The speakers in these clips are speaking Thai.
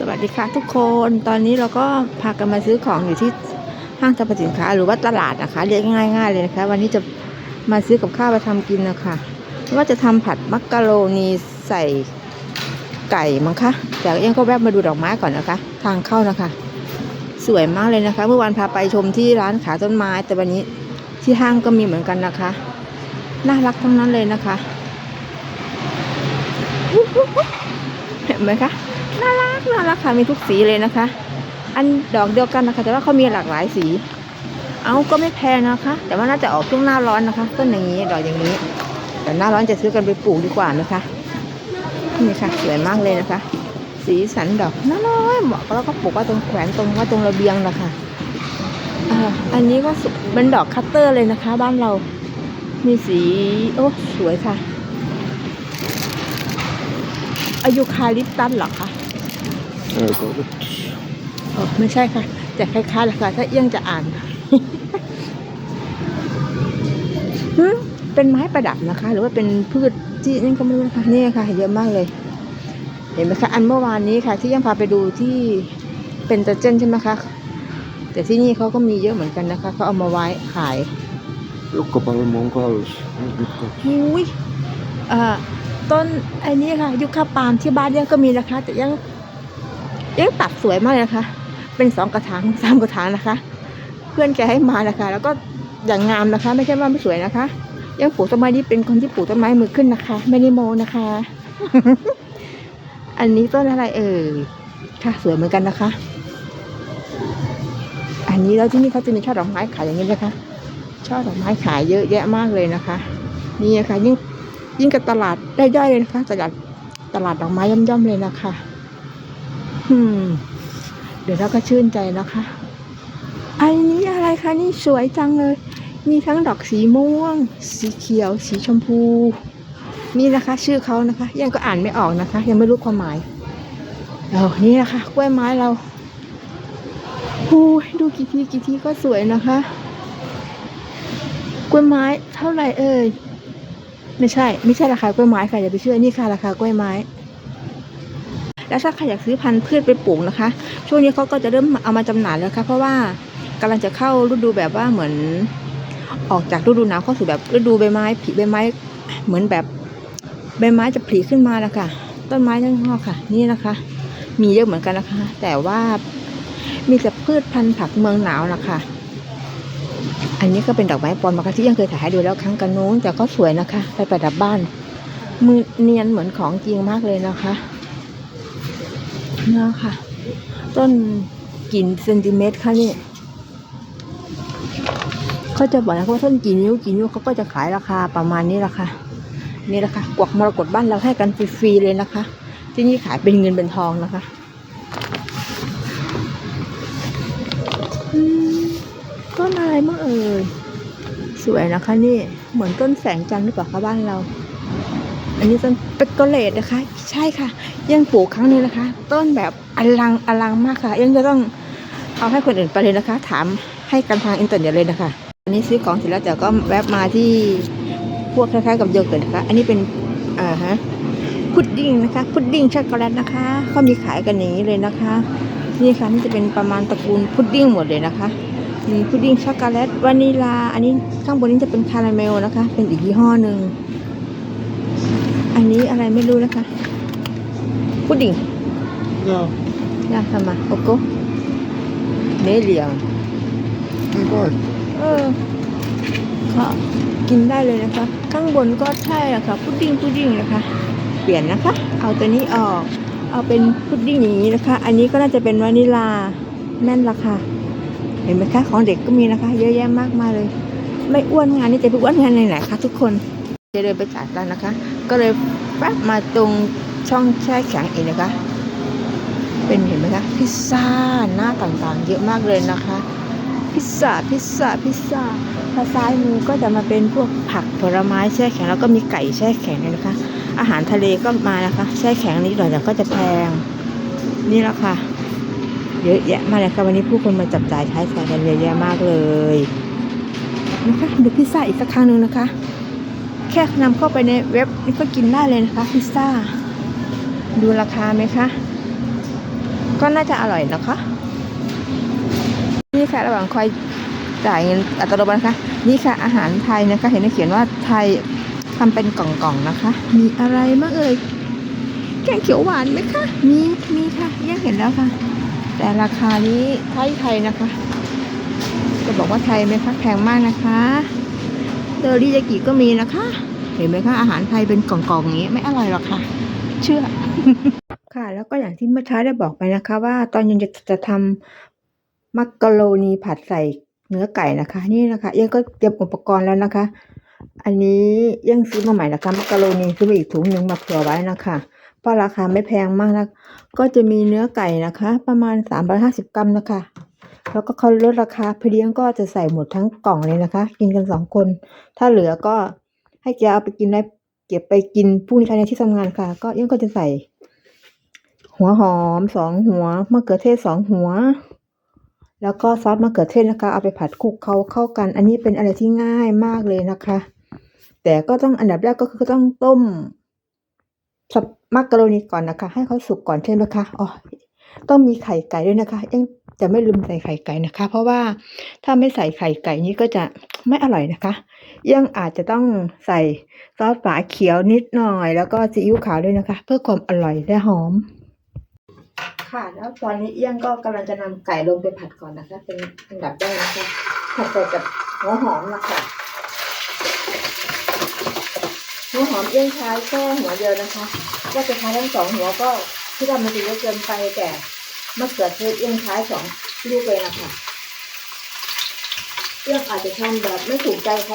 สวัสดีค่ะทุกคนตอนนี้เราก็พากันมาซื้อของอยู่ที่ห้างสรรพสินค้า หรือว่าตลาดนะคะเรียกง่าย ๆ เลยนะคะ วันนี้จะมาซื้อกับข้าวมาทำกินนะคะว่าจะทำผัดมักกะโรนีใส่ไก่มั้งคะแต่เองก็แวะมาดูดอกไม้ก่อนนะคะ ทางเข้านะคะ สวยมากเลยนะคะ เมื่อวานพาไปชมที่ร้านขายต้นไม้ แต่วันนี้ที่ห้างก็มีเหมือนกันนะคะน่ารักทั้งนั้นเลยนะคะเห็นไหมคะ น่ารักน่ารักค่ะมีทุกสีเลยนะคะ อันดอกเดียวกันนะคะ แต่ว่าเขามีหลากหลายสี เอาก็ไม่แพงนะคะ แต่ว่าน่าจะออกช่วงหน้าร้อนนะคะ ต้นอย่างนี้ดอกอย่างนี้แต่หน้าร้อนจะซื้อกันไปปลูกดีกว่านะคะนี่ค่ะสวยมากเลยนะคะ สีสันดอกน้อยๆเหมาะแล้วก็ปลูกว่าตรงแขวนตรงว่าตรงระเบียงนะคะอันนี้ก็สุเป็นดอกคัตเตอร์เลยนะคะ บ้านเรา มีสีโอ้สวยค่ะอายุคาลิปตัสเหรอคะ Ögonet. เออ ไม่ใช่ค่ะแต่คล้ายๆเลยค่ะ ถ้าเอี้ยงจะอ่านหืมเป็นไม้ประดับนะคะ หรือว่าเป็นพืชที่นี่ก็ไม่รู้นะคะนี่ค่ะ เยอะมากเลย เห็นไหมคะ อันเมื่อวานนี้ค่ะ ที่ยังพาไปดูที่เป็นตะเจนใช่ไหมคะ แต่ที่นี่เขาก็มีเยอะเหมือนกันนะคะเขาเอามาไว้ขาย Jukkapalmonkaus. Jukka. อุ้ยเอ่อต้นไอ้นี่ค่ะ ยุคาปาล์มที่บ้านยังก็มีนะคะ แต่ยัง ยังตัดสวยมากเลยนะคะ เป็นสองกระถางสามกระถางนะคะ เพื่อนแกให้มานะคะ แล้วก็อย่างงามนะคะ ไม่ใช่ว่าไม่สวยนะคะ ยังปลูกต้นไม้นี่เป็นคนที่ปลูกต้นไม้มือขึ้นนะคะ ไม่ได้โมนะคะ อันนี้ต้นอะไรเอ่ยค่ะสวยเหมือนกันนะคะ อันนี้แล้วที่นี่เขาจะมีช่อดอกไม้ขายอย่างนี้นะคะช่อดอกไม้ขายเยอะแยะมากเลยนะคะ นี่นะคะยิ่งยิ่งกับตลาดได้ย่อยเลยนะคะตลาดตลาดดอกไม้ย่อมๆเลยนะคะ เดี๋ยวเราก็ชื่นใจนะคะ อันนี้อะไรคะนี่สวยจังเลย มีทั้งดอกสีม่วง สีเขียว สีชมพู นี่นะคะ ชื่อเขานะคะ ยังก็อ่านไม่ออกนะคะ ยังไม่รู้ความหมายเออนี่นะคะกล้วยไม้เราหูยดูกี่ทีกี่ทีก็สวยนะคะ กล้วยไม้เท่าไหร่เอ่ยไม่ใช่ ไม่ใช่ราคากล้วยไม้ค่ะอย่าไปเชื่อนี่ค่ะราคากล้วยไม้ แล้วถ้าใครอยากซื้อพันธุ์พืชไปปลูกนะคะ ช่วงนี้เขาก็จะเริ่มเอามาจำหน่ายแล้วค่ะเพราะว่ากำลังจะเข้าฤดูแบบว่าเหมือน ออกจากฤดูหนาวเข้าสู่แบบฤดูใบไม้ผลิใบไม้ เหมือนแบบใบไม้จะผลิขึ้นมาแล้วค่ะ ต้นไม้ทั้งนอกค่ะ นี่นะคะ มีเยอะเหมือนกันนะคะ แต่ว่ามีแต่พืชพันธุ์ผักเมืองหนาวนะคะอันนี้ก็เป็นดอกไม้ปลอมนะคะที่ยังเคยถ่ายให้ดูแล้วครั้งกันนู้นแต่ก็สวยนะคะ ไปประดับบ้าน มือเนียนเหมือนของจริงมากเลยนะคะ เนี่ยค่ะ ต้นกี่เซนติเมตรคะนี่เขาจะบอกนะว่าต้นกี่นิ้วกี่นิ้วเขาก็จะขายราคาประมาณนี้ละค่ะ นี่ละค่ะกวักมรกตบ้านเราให้กันฟรีๆเลยนะคะ ที่นี่ขายเป็นเงินเป็นทองนะคะต้นอะไรมั่งเอ่ยสวยนะคะนี่เหมือนต้นแสงจันทร์หรือเปล่าคะบ้านเรา อันนี้ต้นเปกโกเลตนะคะ ใช่ค่ะ ยังปลูกครั้งนี้นะคะ ต้นแบบอลังอลังมากค่ะ ยังจะต้องเอาให้คนอื่นไปเลยนะคะ ถามให้กันทางอินเทอร์เน็ตเลยนะคะอันนี้ซื้อของเสร็จแล้วแต่ก็แวะมาที่พวกคล้ายๆกับโยเกิร์ตนะคะ อันนี้เป็นอ่าฮะพุดดิ้งนะคะพุดดิ้งช็อกโกแลตนะคะเขามีขายกันอย่างนี้เลยนะคะ นี่ค่ะนี่จะเป็นประมาณตระกูลพุดดิ้งหมดเลยนะคะมีพุดดิ้งช็อกโกแลตวานิลา อันนี้ข้างบนนี้จะเป็นคาราเมลนะคะ เป็นอีกยี่ห้อหนึ่งอันนี้อะไรไม่รู้นะคะ พุดดิ้ง Ja, ยากทำมาโอโกเนเหลียง det är bra. เออก็กินได้เลยนะคะ ข้างบนก็ใช่อะค่ะ พุดดิ้ง พุดดิ้งนะคะ เปลี่ยนนะคะ เอาตัวนี้ออก เอาเป็นพุดดิ้งอย่างนี้นะคะ อันนี้ก็น่าจะเป็นวานิลาแม่นละค่ะ เห็นไหมคะ ของเด็กก็มีนะคะ เยอะแยะมากมายเลย ไม่อ้วนงานนี่จะไปอ้วนงานไหนๆคะทุกคน จะเดินไปจัดแล้วนะคะ ก็เลยแป๊บมาตรง ช่องแช่แข็งเองนะคะ เป็นเห็นไหมคะพิซซ่าหน้าต่างๆ เยอะมากเลยนะคะ พิซซ่าพิซซ่าพิซซ่าทางซ้ายมือก็จะมาเป็นพวกผักผลไม้แช่แข็งแล้วก็มีไก่แช่แข็งด้วยนะคะ อาหารทะเลก็มานะคะแช่แข็งนิดหน่อยแต่ก็จะแพงนี่แหละค่ะเยอะแยะมากเลยค่ะวันนี้ผู้คนมาจับจ่ายใช้สอยกันเยอะแยะมากเลยนะคะดูพิซซ่าอีกสักครั้งหนึ่งนะคะ แค่นำเข้าไปในเว็บนี่ก็กินได้เลยนะคะพิซซ่า ดูราคาไหมคะ ก็น่าจะอร่อยนะคะ นี่ค่ะระหว่างคอยจ่ายเงินอัตโนมัตินะคะนี่ค่ะอาหารไทยนะคะ เห็นเขียนว่าไทยทำเป็นกล่องๆนะคะ มีอะไรบ้างเอ่ย แกงเขียวหวานไหมคะ มีมีค่ะยังเห็นแล้วค่ะ แต่ราคานี้ไทยไทยนะคะ จะบอกว่าไทยไหมคะแพงมากนะคะเดอริยากิก็มีนะคะ เห็นไหมคะอาหารไทยเป็นกล่องๆอย่างนี้ไม่อร่อยหรอกค่ะ เชื่อ ค่ะ แล้วก็อย่างที่เมื่อเช้าได้บอกไปนะคะ ว่าตอนเย็นจะจะทำมักกะโรนีผัดใส่เนื้อไก่นะคะ นี่นะคะยังก็เตรียมอุปกรณ์แล้วนะคะ อันนี้ยังซื้อมาใหม่นะคะมักกะโรนีซื้อมาอีกถุงหนึ่งมาเผื่อไว้นะคะ เพราะราคาไม่แพงมากนะก็จะมีเนื้อไก่นะคะ ประมาณ350กรัมนะคะ แล้วก็เขาลดราคาเพเลี้ยงก็จะใส่หมดทั้งกล่องเลยนะคะ กินกันสองคน ถ้าเหลือก็ให้แกเอาไปกินได้ ก็บไปกินพรุ่งนี้ภายในที่ทำงานค่ะ ก็ยังก็จะใส่ หัวหอมสองหัวมะเขือเทศสองหัว แล้วก็ซอสมะเขือเทศนะคะ เอาไปผัดคลุกเขาเข้ากัน อันนี้เป็นอะไรที่ง่ายมากเลยนะคะ แต่ก็ต้องอันดับแรกก็คือต้องต้มสับมักกะโรนีก่อนนะคะ ให้เขาสุกก่อนใช่ไหมคะอ๋อต้องมีไข่ไก่ด้วยนะคะเอ็งจะไม่ลืมใส่ไข่ไก่นะคะ เพราะว่าถ้าไม่ใส่ไข่ไก่นี้ก็จะไม่อร่อยนะคะ ยังอาจจะต้องใส่ซอสฝาเขียวนิดหน่อย แล้วก็ซีอิ๊วขาวด้วยนะคะ เพื่อความอร่อยและหอม ค่ะแล้วตอนนี้เอี้ยงก็กำลังจะนำไก่ลงไปผัดก่อนนะคะ เป็นอันดับแรกนะคะผัดใส่กับหัวหอมนะคะหัวหอมเอี้ยงใช้แค่หัวเดียวนะคะว่าจะใช้ทั้งสองหัวก็ที่ทำมันจะเยอะเกินไปแต่มะเขือเทศเอี้ยงใช้สองลูกเลยนะคะเอี้ยงอาจจะทำแบบไม่ถูกใจใคร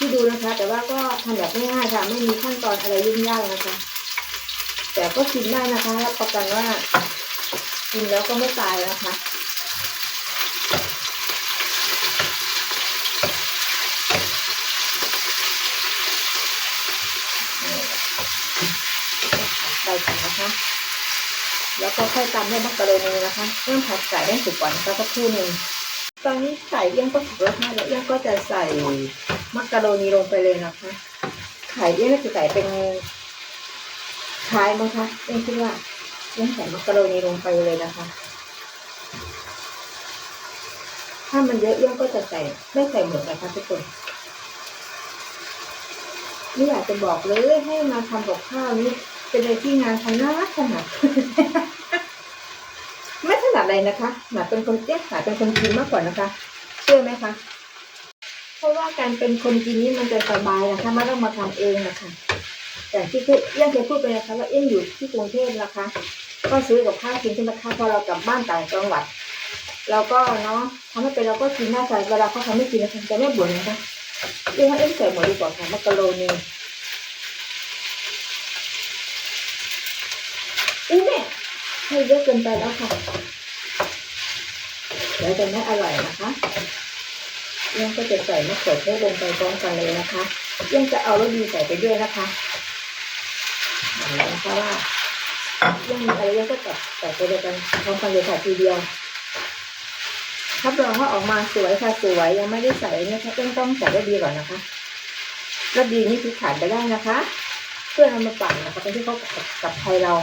ที่ดูนะคะ แต่ว่าก็ทำแบบง่ายๆค่ะ ไม่มีขั้นตอนอะไรยุ่งยากนะคะ แต่ก็กินได้นะคะรับประกันว่ากินแล้วก็ไม่ตายนะคะใส่ก่อนนะคะ แล้วก็ค่อยตามด้วยมักกะโรนีนะคะเรื่องผัดไก่ได้สุกก่อนนะคะสักครู่หนึ่งตอนนี้ไก่เอี้ยงก็สุกแล้วค่ะแล้วเอี้ยงก็จะใส่ มักกะโรนีลงไปเลยนะคะ ไข่เอี้ยงจะใส่เป็นคล้ายมั้งคะเอี้ยงคิดว่าเลี้ยงใส่มักกะโรนีลงไปเลยนะคะ ถ้ามันเยอะเอี้ยงก็จะใส่ไม่ใส่หมดนะคะทุกคนนี่อยากจะบอกเลยให้มาทำกับข้าวนี่เป็นอะไรที่งานถนัดถนัดไม่ถนัดอะไรนะคะหนาเป็นคนเตี้ยหนาเป็นคนกินมากกว่านะคะ เชื่อไหมคะ ราะว่าการเป็นคนกินนี่มันจะสบายนะคะไม่ต้องมาทำเองนะคะแต่ที่เคยเอี้ยงเคยพูดไปนะคะว่าเอี้ยงอยู่ที่กรุงเทพนะคะ ก็ซื้อกับข้าวกินใช่ไหมคะพอเรากลับบ้านต่างจังหวัดเราก็เนาะทำให้เป็นเราก็กินหน้าใจเวลาเขาทำไม่กินนะคะจะไม่บ่นนะคะเอี้ยงว่าเอี้ยงใส่หมดดีกว่าค่ะมักกะโรนีอุ้ยแม่ให้เยอะเกินไปแล้วค่ะเดี๋ยวจะไม่อร่อยนะคะ ยงก็จะใส่มะเขือเทศลงไปพร้อมกันเลยนะคะเอี้ยงจะเอารสดีใส่ไปด้วยนะคะเห็นไหมนะคะว่ายังมีอะไรยังก็จับแต่ไปเดียกันพร้อมกันเลยค่ะทีเดียวรับรองว่าออกมาสวยค่ะสวยยังไม่ได้ใส่เนี่ยต้องต้องใส่ได้ดีก่อนนะคะแล้วดีนี่คือขาดไปได้นะคะ เพื่อนเอามาปั่นนะคะเป็นที่เขากับกับไทยเรา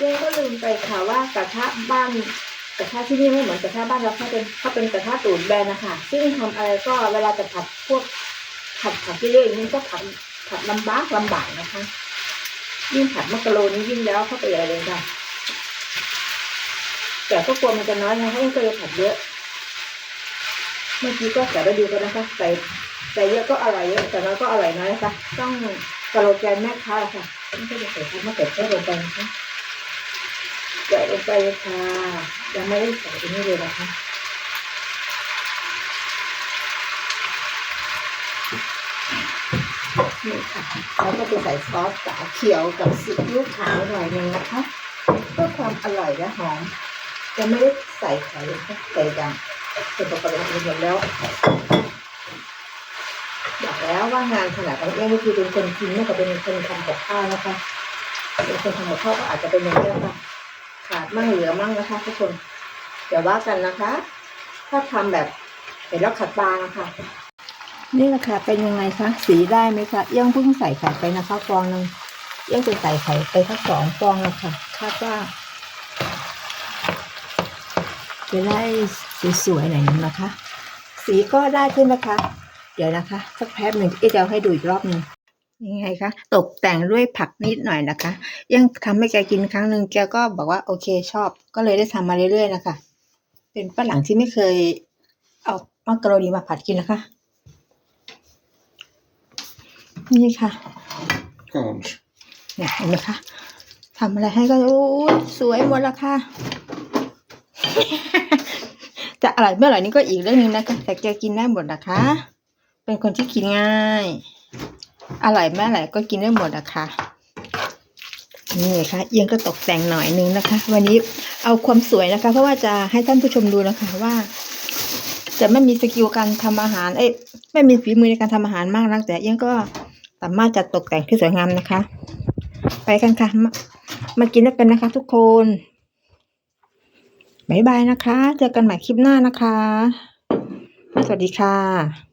ยังก็ลืมไปค่ะว่ากระทะบ้าน กระทะที่นี่ไม่เหมือนกระทะบ้านเราเขาเป็นเขาเป็นกระทะตูดแบนนะคะซึ่งทำอะไรก็เวลาจะผัดพวกผัดผัดที่เรื่อยนี่ก็ผัดผัดลำบากลำบากนะคะ ยิ่งผัดมักกะโรนียิ่งแล้วเข้าไปใหญ่เลยค่ะแต่ก็กลัวมันจะน้อยนะเพราะมันก็เลยผัดเยอะ เมื่อกี้ก็ใส่ไปดูกันนะคะใส่ใส่เยอะก็อร่อยเยอะแต่น้อยก็อร่อยน้อยนะคะต้องกระโลแกนแม่ค้าค่ะไม่ใช่จะใส่ผัดมะเขือเทศลงไปนะคะใส่ลงไปค่ะ ยังไม่ได้ใส่ตรงนี้เลยนะคะนี่ค่ะแล้วก็จะใส่ซอสฝาเขียวกับซีอิ๊วขาวหน่อยนึงนะคะเพื่อความอร่อยและหอมจะไม่ได้ใส่ไข่นะคะใส่ดังเป็นปกติหมดแล้วบอกแล้วว่างานขนาดของเอี้ยงก็คือเป็นคนกินมากกว่าเป็นคนทำกับข้าวนะคะเป็นคนทำกับข้าวก็อาจจะเป็นอย่างนี้ค่ะ ขาดมั่งเหลือมั่งนะคะทุกคนเดี๋ยวว่ากันนะคะ ถ้าทำแบบเห็นแล้วขัดตานะคะนี่แหละค่ะเป็นยังไงคะสีได้ไหมคะเอี้ยังเพิ่งใส่ไข่ไปนะคะฟองหนึ่งเอี้ยังจะใส่ไข่ไปทั้งสองฟองแล้วค่ะคาดว่าจะได้สวยๆหน่อยนึงนะคะ สีก็ได้ขึ้นนะคะ เดี๋ยวนะคะ สักแป๊บหนึ่งเอ๊ะจะเอาให้ดูอีกรอบหนึ่ง ยังไงคะตกแต่งด้วยผักนิดหน่อยนะคะ ยังทำให้แกกินครั้งหนึ่งแกก็บอกว่าโอเคชอบ ก็เลยได้ทำมาเรื่อยๆนะคะ เป็นฝรั่งที่ไม่เคยเอามักกะโรนีมาผัดกินนะคะ นี่ค่ะ Hans. เนี่ยเห็นไหมคะทำอะไรให้ก็โอ้ยสวยหมดแล้วค่ะจะอร่อยไม่อร่อยนี่ก็อีกเรื่องหนึงนะคะแต่แกกินได้หมดนะคะ เป็นคนที่กินง่าย อร่อยไม่อร่อยก็กินได้หมดนะคะนี่ค่ะเอียงก็ตกแต่งหน่อยนึงนะคะ วันนี้เอาความสวยนะคะ เพราะว่าจะให้ท่านผู้ชมดูนะคะว่า จะไม่มีสกิลการทำอาหาร เอ้ยไม่มีฝีมือในการทำอาหารมากนักแต่เอียงก็สามารถจัดตกแต่งที่สวยงามนะคะ ไปกันค่ะมามากินด้วยกันนะคะ ทุกคนบ๊ายบายนะคะ เจอกันใหม่คลิปหน้านะคะ สวัสดีค่ะ